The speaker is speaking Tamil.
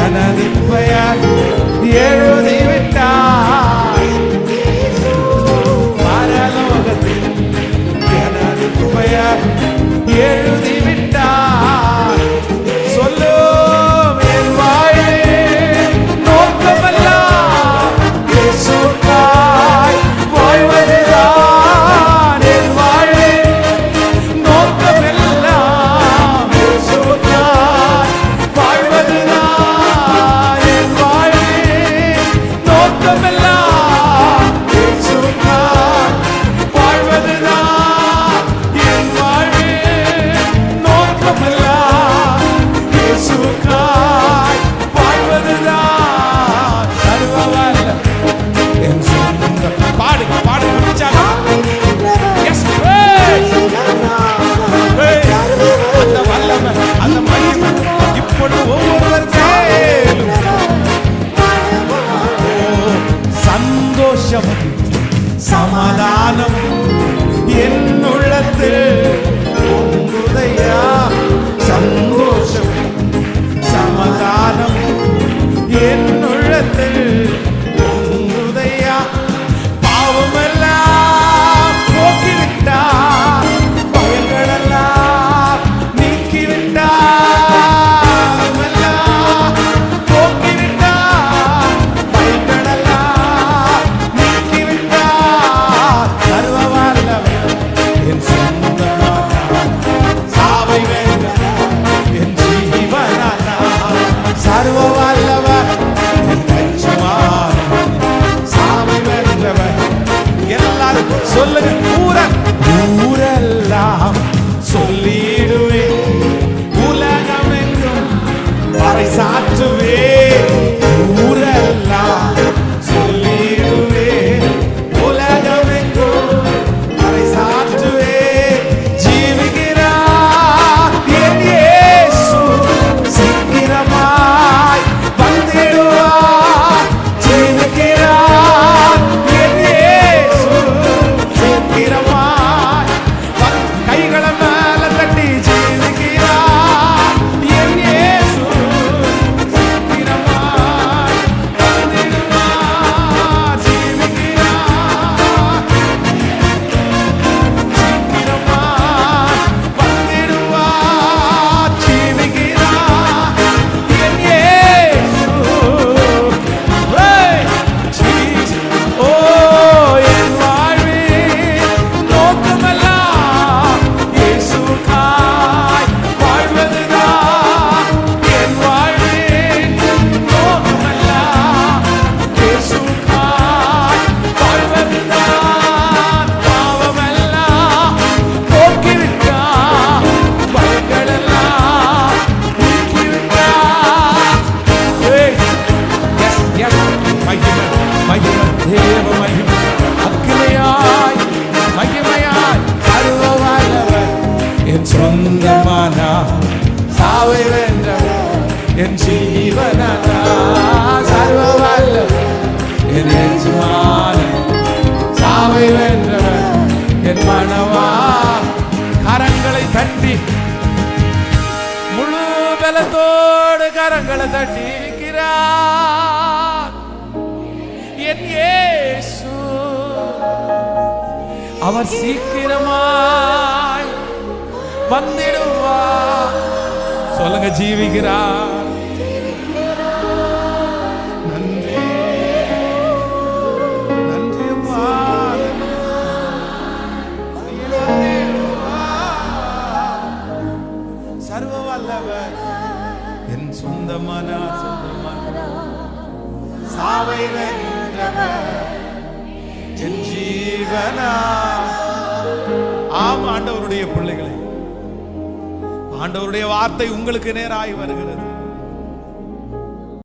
எனது பெயர் எழுதிவிட்டார் பரலோகத்தில் எனது பெயர் எழு சொல்லவில்லை கரத்தோடு கரங்களை தட்டி இருக்கிறார். என் ஏசு அவர் சீக்கிரமாய் வந்திடுவார். சொல்லுங்க ஜீவிக்கிறார். சர்வ சொந்தமானா சொந்தமானா சாவை வென்றவர் என் ஆம் ஆண்டவருடைய பிள்ளைகளை. ஆண்டவருடைய வார்த்தை உங்களுக்கு நேராகி வருகிறது.